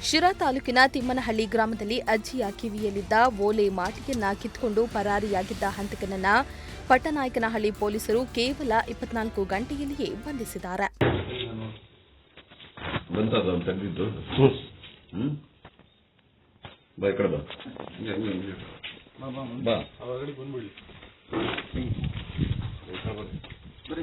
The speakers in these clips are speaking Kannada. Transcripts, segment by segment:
ಶಿರಾ ತಾಲೂಕಿನ ತಿಮ್ಮನಹಳ್ಳಿ ಗ್ರಾಮದಲ್ಲಿ ಅಜ್ಜಿಯ ಕಿವಿಯಲ್ಲಿದ್ದ ಓಲೆ ಮಾಟಿಯನ್ನ ಕಿತ್ಕೊಂಡು ಪರಾರಿಯಾಗಿದ್ದ ಹಂತಕನನ್ನ ಪಟ್ಟನಾಯಕನಹಳ್ಳಿ ಪೊಲೀಸರು ಕೇವಲ ಇಪ್ಪತ್ನಾಲ್ಕು ಗಂಟೆಯಲ್ಲಿಯೇ ಬಂಧಿಸಿದ್ದಾರೆ ಅವ್ನು ತೆಗ್ದಿದ್ದು ಹ್ಮ್ ಬಾ ಈ ಕಡೆ ಬಾ ಹಿಂಗೆ ಹಿಂಗೆ ಹಿಂಗೆ ಬಾ ಹೊರಗಡೆ ಬಂದ್ಬಿಡ್ಲಿ ಈ ಕಡೆ ಬರ್ರಿ. ಬರೀ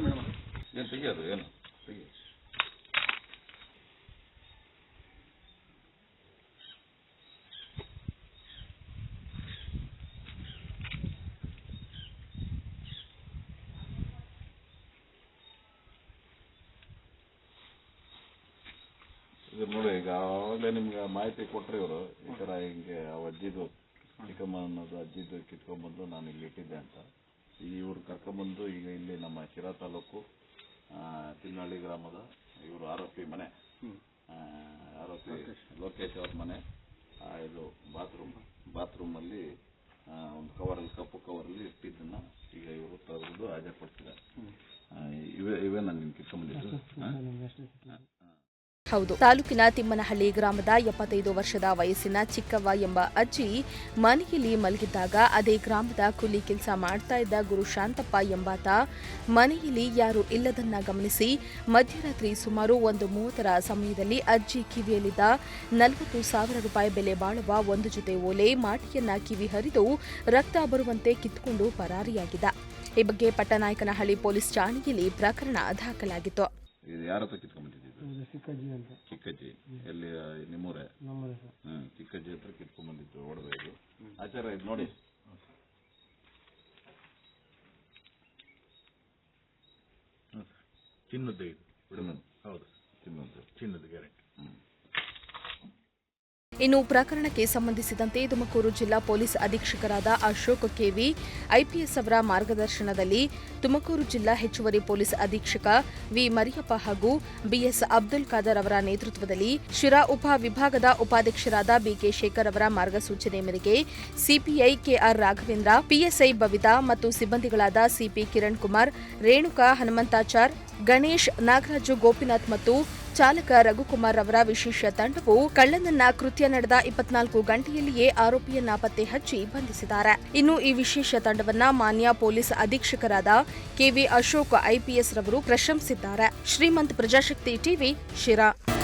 ಇದು ನೋಡಿ ಈಗ ಆವಾಗಲೇ ನಿಮ್ಗೆ ಮಾಹಿತಿ ಕೊಟ್ರಿ ಇವರು ಈ ತರ ಹಿಂಗೆ ಆ ಅಜ್ಜಿದು ಚಿಕ್ಕಮ್ಮ ಅನ್ನೋದು ಅಜ್ಜಿದು ಕಿತ್ಕೊಂಡ್ಬಂದು ನಾನು ಇಲ್ಲಿ ಇಟ್ಟಿದ್ದೆ ಅಂತ. ಈಗ ಇವ್ರು ಕರ್ಕೊಂಡ್ಬಂದು ಈಗ ಇಲ್ಲಿ ನಮ್ಮ ಶಿರಾ ತಾಲೂಕು ಆ, ತಿನ್ನಹಳ್ಳಿ ಗ್ರಾಮದ ಇವರು ಆರೋಪಿ ಮನೆ. ಆ, ಆರೋಪಿ ಲೋಕೇಶ್ ಅವ್ರ ಮನೆ. ಆ, ಇದು ಬಾತ್ರೂಮ್. ಅಲ್ಲಿ ಒಂದು ಕವರ್ ಅಲ್ಲಿ ಕಪ್ಪು ಕವರ್ ಅಲ್ಲಿ ಇಟ್ಟಿದ್ದನ್ನ ಈಗ ಇವರು ತೆಗೆದು ಹಾಜರುಪಡಿಸಿದ್ದಾರೆ ಇವೇ ಇವೇ ನಾನು ನಿಮ್ಗೆ ಕಿತ್ಕೊಂಡ್ಬಂದಿದ್ದು. ಹೌದು. ತಾಲೂಕಿನ ತಿಮ್ಮನಹಳ್ಳಿ ಗ್ರಾಮದ ಎಪ್ಪತ್ತೈದು ವರ್ಷದ ವಯಸ್ಸಿನ ಚಿಕ್ಕವ್ವ ಎಂಬ ಅಜ್ಜಿ ಮನೆಯಲ್ಲಿ ಮಲಗಿದ್ದಾಗ ಅದೇ ಗ್ರಾಮದ ಕೂಲಿ ಕೆಲಸ ಮಾಡ್ತಾ ಇದ್ದ ಗುರು ಶಾಂತಪ್ಪ ಎಂಬಾತ ಮನೆಯಲ್ಲಿ ಯಾರು ಇಲ್ಲದನ್ನ ಗಮನಿಸಿ ಮಧ್ಯರಾತ್ರಿ ಸುಮಾರು ಒಂದು ಮೂವತ್ತರ ಸಮಯದಲ್ಲಿ ಅಜ್ಜಿ ಕಿವಿಯಲ್ಲಿದ್ದ ನಲವತ್ತು ಸಾವಿರ ರೂಪಾಯಿ ಬೆಲೆ ಬಾಳುವ ಒಂದು ಜೊತೆ ಓಲೆ ಮಾಟಿಯನ್ನ ಕಿವಿ ಹರಿದು ರಕ್ತ ಬರುವಂತೆ ಕಿತ್ತುಕೊಂಡು ಪರಾರಿಯಾಗಿದ್ದ. ಈ ಬಗ್ಗೆ ಪಟ್ಟನಾಯಕನಹಳ್ಳಿ ಪೊಲೀಸ್ ಠಾಣೆಯಲ್ಲಿ ಪ್ರಕರಣ ದಾಖಲಾಗಿತ್ತು. ಇದು ಚಿಕ್ಕಜ್ಜಿ ಅಂತ ಚಿಕ್ಕಜ್ಜಿ ಎಲ್ಲಿ ನಿಮ್ಮೂರೇ ನಮ್ಮದೇ ಸರ್. ಹ್ಮ್ ಚಿಕ್ಕಜ್ಜಿ ಹತ್ರ ಕಿತ್ಕೊಂಡ್ಬಂದಿದ್ದು ಒಡವೆ ಇದು ಆಚಾರ ಇದು ನೋಡಿ. ಚಿನ್ನದ್ದು ಇದು. ಹೌದು. ಚಿನ್ನದ್ದು. ಚಿನ್ನದ ಗ್ಯಾರಂಟಿ. ಇನ್ನು ಪ್ರಕರಣಕ್ಕೆ ಸಂಬಂಧಿಸಿದಂತೆ ತುಮಕೂರು ಜಿಲ್ಲಾ ಪೊಲೀಸ್ ಅಧೀಕ್ಷಕರಾದ ಅಶೋಕ್ ಕೆವಿ, ಐಪಿಎಸ್ ಅವರ ಮಾರ್ಗದರ್ಶನದಲ್ಲಿ ತುಮಕೂರು ಜಿಲ್ಲಾ ಹೆಚ್ಚುವರಿ ಪೊಲೀಸ್ ಅಧೀಕ್ಷಕ ವಿ ಮರಿಯಪ್ಪ ಹಾಗೂ ಬಿಎಸ್ ಅಬ್ದುಲ್ ಖಾದರ್ ಅವರ ನೇತೃತ್ವದಲ್ಲಿ ಶಿರಾ ಉಪ ವಿಭಾಗದ ಉಪಾಧ್ಯಕ್ಷರಾದ ಬಿಕೆ ಶೇಖರ್ ಅವರ ಮಾರ್ಗಸೂಚನೆ ಮೇರೆಗೆ CPI KR Raghavendra, PSI Bavitha ಮತ್ತು ಸಿಬ್ಬಂದಿಗಳಾದ ಸಿಪಿ ಕಿರಣ್ ಕುಮಾರ್, ರೇಣುಕಾ ಹನುಮಂತಾಚಾರ್ ಗಣೇಶ್, ನಾಗರಾಜು, ಗೋಪಿನಾಥ್ ಮತ್ತು ಚಾಲಕ ರಘುಕುಮಾರ್ ಅವರ ವಿಶೇಷ ತಂಡವು ಕಳ್ಳನನ್ನ ಕೃತ್ಯ ನಡೆದ ಇಪ್ಪತ್ನಾಲ್ಕು ಗಂಟೆಯಲ್ಲಿಯೇ ಆರೋಪಿಯನ್ನ ಪತ್ತೆ ಹಚ್ಚಿ ಬಂಧಿಸಿದ್ದಾರೆ. ಇನ್ನು ಈ ವಿಶೇಷ ತಂಡವನ್ನ ಮಾನ್ಯ ಪೊಲೀಸ್ ಅಧೀಕ್ಷಕರಾದ ಕೆವಿ ಅಶೋಕ್ ಐಪಿಎಸ್ ರವರು ಪ್ರಶಂಸಿದ್ದಾರೆ. ಶ್ರೀಮಂತ್ ಪ್ರಜಾಶಕ್ತಿ ಟಿವಿ ಶಿರಾ.